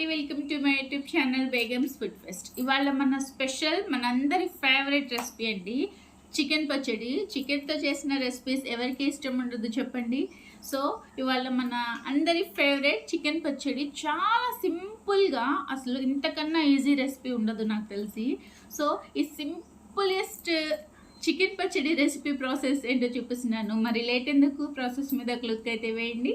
Hearty welcome to my YouTube channel Begum's food fest ఇవాళ మన special మనందరి favourite recipe అండి చికెన్ పచ్చడి. చికెన్తో చేసిన రెసిపీస్ ఎవరికి ఇష్టం ఉండదు చెప్పండి. సో ఇవాళ మన అందరి ఫేవరెట్ చికెన్ పచ్చడి చాలా సింపుల్గా అసలు ఇంతకన్నా ఈజీ రెసిపీ ఉండదు నాకు తెలిసి. సో ఈ సింపులెస్ట్ చికెన్ పచ్చడి రెసిపీ ప్రాసెస్ ఏంటో చూపిస్తున్నాను. మరి లేట్ ఎందుకు? ప్రాసెస్ మీద క్లిక్ అయితే వేయండి.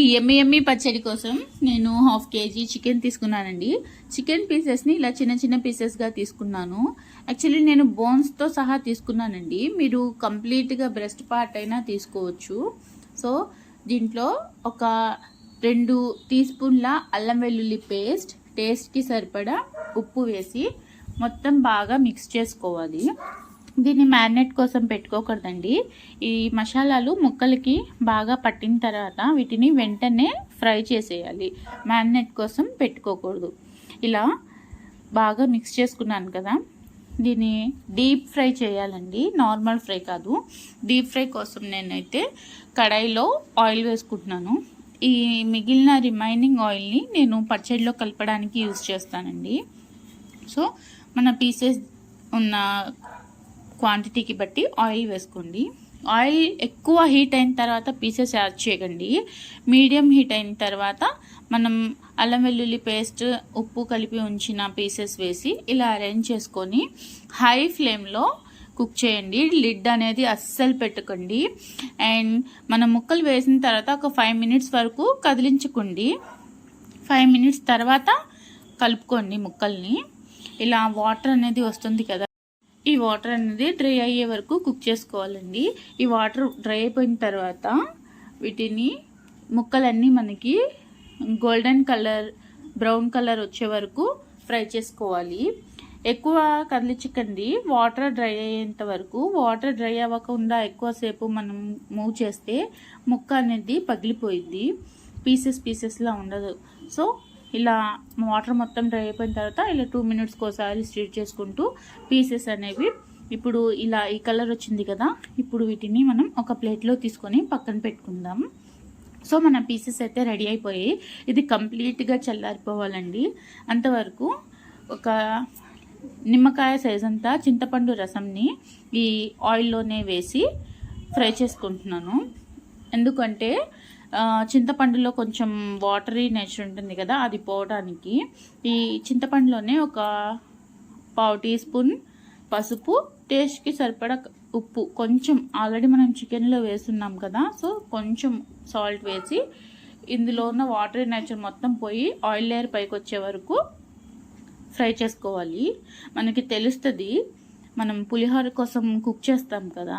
ఈ ఎమ్మి ఎమ్మి పచ్చడి కోసం నేను హాఫ్ కేజీ చికెన్ తీసుకున్నానండి. చికెన్ పీసెస్ని ఇలా చిన్న చిన్న పీసెస్గా తీసుకున్నాను. యాక్చువల్లీ నేను బోన్స్తో సహా తీసుకున్నానండి. మీరు కంప్లీట్గా బ్రెస్ట్ పార్ట్ అయినా తీసుకోవచ్చు. సో దీంట్లో ఒక రెండు టీ స్పూన్ల అల్లం వెల్లుల్లి పేస్ట్ టేస్ట్కి సరిపడా ఉప్పు వేసి మొత్తం బాగా మిక్స్ చేసుకోవాలి. దీన్ని మ్యారినేట్ కోసం పెట్టుకోకూడదండి. ఈ మసాలాలు ముక్కలకి బాగా పట్టిన తర్వాత వీటిని వెంటనే ఫ్రై చేసేయాలి. మ్యారినేట్ కోసం పెట్టుకోకూడదు. ఇలా బాగా మిక్స్ చేసుకున్నాను కదా. దీన్ని డీప్ ఫ్రై చేయాలండి. నార్మల్ ఫ్రై కాదు. డీప్ ఫ్రై కోసం నేనైతే కడాయిలో ఆయిల్ వేసుకుంటున్నాను. ఈ మిగిలిన రిమైనింగ్ ఆయిల్ని నేను పచ్చడిలో కలపడానికి యూజ్ చేస్తానండి. సో మన పీసెస్ ఉన్న క్వాంటిటీకి బట్టి ఆయిల్ వేసుకోండి. ఆయిల్ ఎక్కువ హీట్ అయిన తర్వాత పీసెస్ యాడ్ చేయకండి. మీడియం హీట్ అయిన తర్వాత మనం అల్లం వెల్లుల్లి పేస్ట్ ఉప్పు కలిపి ఉంచిన పీసెస్ వేసి ఇలా అరేంజ్ చేసుకొని హై ఫ్లేమ్లో కుక్ చేయండి. లిడ్ అనేది అస్సలు పెట్టుకోండి. అండ్ మనం ముక్కలు వేసిన తర్వాత ఒక ఫైవ్ మినిట్స్ వరకు కదిలించుకోండి. ఫైవ్ మినిట్స్ తర్వాత కలుపుకోండి ముక్కల్ని. ఇలా వాటర్ అనేది వస్తుంది కదా ఈ వాటర్ అనేది డ్రై అయ్యే వరకు కుక్ చేసుకోవాలండి. ఈ వాటర్ డ్రై అయిపోయిన తర్వాత వీటిని ముక్కలన్నీ మనకి గోల్డెన్ కలర్ బ్రౌన్ కలర్ వచ్చే వరకు ఫ్రై చేసుకోవాలి. ఎక్కువ కదిలించకండి. వాటర్ డ్రై అయ్యేంత వరకు. వాటర్ డ్రై అవ్వకుండా ఎక్కువసేపు మనం మూవ్ చేస్తే ముక్క అనేది పగిలిపోయింది పీసెస్ పీసెస్లా ఉండదు. సో ఇలా వాటర్ మొత్తం డ్రై అయిపోయిన తర్వాత ఇలా టూ మినిట్స్కి ఒకసారి స్ట్రీట్ చేసుకుంటూ పీసెస్ అనేవి ఇప్పుడు ఇలా ఈ కలర్ వచ్చింది కదా ఇప్పుడు వీటిని మనం ఒక ప్లేట్లో తీసుకొని పక్కన పెట్టుకుందాం. సో మన పీసెస్ అయితే రెడీ అయిపోయి ఇది కంప్లీట్గా చల్లారిపోవాలండి. అంతవరకు ఒక నిమ్మకాయ సైజ్ అంతా చింతపండు రసంని ఈ ఆయిల్లోనే వేసి ఫ్రై చేసుకుంటున్నాను. ఎందుకంటే చింతపండులో కొంచెం వాటరీ నేచర్ ఉంటుంది కదా అది పోవడానికి. ఈ చింతపండులోనే ఒక పావు టీ స్పూన్ పసుపు టేస్ట్కి సరిపడా ఉప్పు. కొంచెం ఆల్రెడీ మనం చికెన్లో వేస్తున్నాం కదా సో కొంచెం సాల్ట్ వేసి ఇందులో ఉన్న వాటరీ నేచర్ మొత్తం పోయి ఆయిల్ లేయర్ పైకి వచ్చే వరకు ఫ్రై చేసుకోవాలి. మనకి తెలుస్తుంది మనం పులిహోర కోసం కుక్ చేస్తాం కదా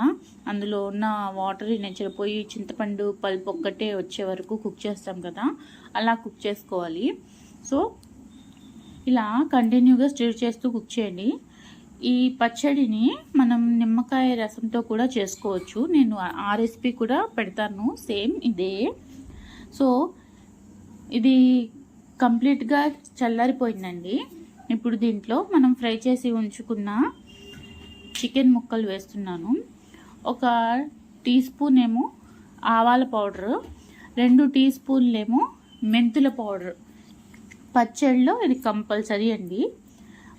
అందులో ఉన్న వాటర్ నేచర్ పోయి చింతపండు పల్పు ఒక్కటే వచ్చే వరకు కుక్ చేస్తాం కదా అలా కుక్ చేసుకోవాలి. సో ఇలా కంటిన్యూగా స్టిర్ చేస్తూ కుక్ చేయండి. ఈ పచ్చడిని మనం నిమ్మకాయ రసంతో కూడా చేసుకోవచ్చు. నేను ఆ రెసిపీ కూడా పెడతాను సేమ్ ఇదే. సో ఇది కంప్లీట్గా చల్లారిపోయిందండి. ఇప్పుడు దీంట్లో మనం ఫ్రై చేసి ఉంచుకున్న చికెన్ ముక్కలు వేస్తున్నాను. ఒక టీ స్పూన్ ఏమో ఆవాల పౌడరు రెండు టీ స్పూన్లేమో మెంతుల పౌడర్. పచ్చడిలో ఇది కంపల్సరీ అండి.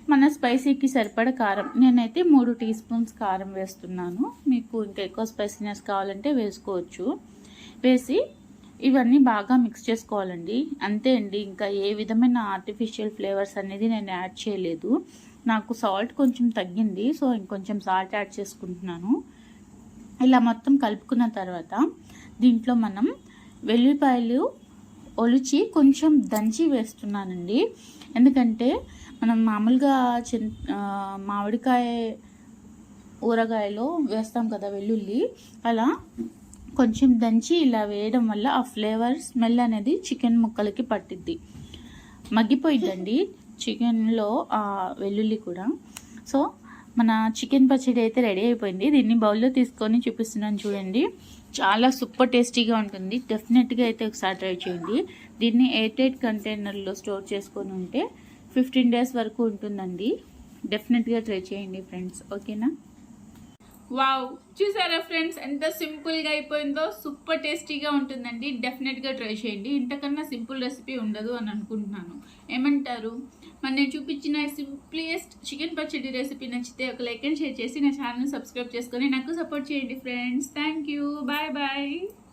మన స్పైసీకి సరిపడ కారం. నేనైతే మూడు టీ స్పూన్స్ కారం వేస్తున్నాను. మీకు ఇంకా ఎక్కువ స్పైసీనెస్ కావాలంటే వేసుకోవచ్చు. వేసి ఇవన్నీ బాగా మిక్స్ చేసుకోవాలండి. అంతే అండి ఇంకా ఏ విధమైన ఆర్టిఫిషియల్ ఫ్లేవర్స్ అనేది నేను యాడ్ చేయలేదు. నాకు సాల్ట్ కొంచెం తగ్గింది సో ఇంకొంచెం సాల్ట్ యాడ్ చేసుకుంటున్నాను. ఇలా మొత్తం కలుపుకున్న తర్వాత దీంట్లో మనం వెల్లిపాయలు ఒలిచి కొంచెం దంచి వేస్తున్నానండి. ఎందుకంటే మనం మామూలుగా చిన్ మామిడికాయ ఊరగాయలో వేస్తాం కదా వెల్లుల్లి అలా కొంచెం దంచి ఇలా వేయడం వల్ల ఆ ఫ్లేవర్ స్మెల్ అనేది చికెన్ ముక్కలకి పట్టిద్ది. మగ్గిపోయిద్దండి చికెన్లో వెల్లుల్లి కూడా. సో మన చికెన్ పచ్చడి అయితే రెడీ అయిపోయింది. దీన్ని బౌల్లో తీసుకొని చూపిస్తున్నాను చూడండి. చాలా సూపర్ టేస్టీగా ఉంటుంది. డెఫినెట్గా అయితే ఒకసారి ట్రై చేయండి. దీన్ని ఎయిట్ ఎయిట్ కంటైనర్లో స్టోర్ చేసుకొని ఉంటే ఫిఫ్టీన్ డేస్ వరకు ఉంటుందండి. డెఫినెట్గా ట్రై చేయండి ఫ్రెండ్స్ ఓకేనా వావ్. చూసారా ఫ్రెండ్స్? ఎంత సింపుల్గా అయిపోయిందో సూపర్ టేస్టీగా ఉంటుందండి. డెఫినెట్గా ట్రై చేయండి. ఇంతకన్నా సింపుల్ రెసిపీ ఉండదు అని అనుకుంటున్నాను. ఏమంటారు? మరి నేను చూపించిన సింప్లియస్ట్ చికెన్ పచ్చడి రెసిపీ నచ్చితే ఒక లైక్ అండ్ షేర్ చేసి నా ఛానల్ సబ్స్క్రైబ్ చేసుకొని నాకు సపోర్ట్ చేయండి friends thank you bye bye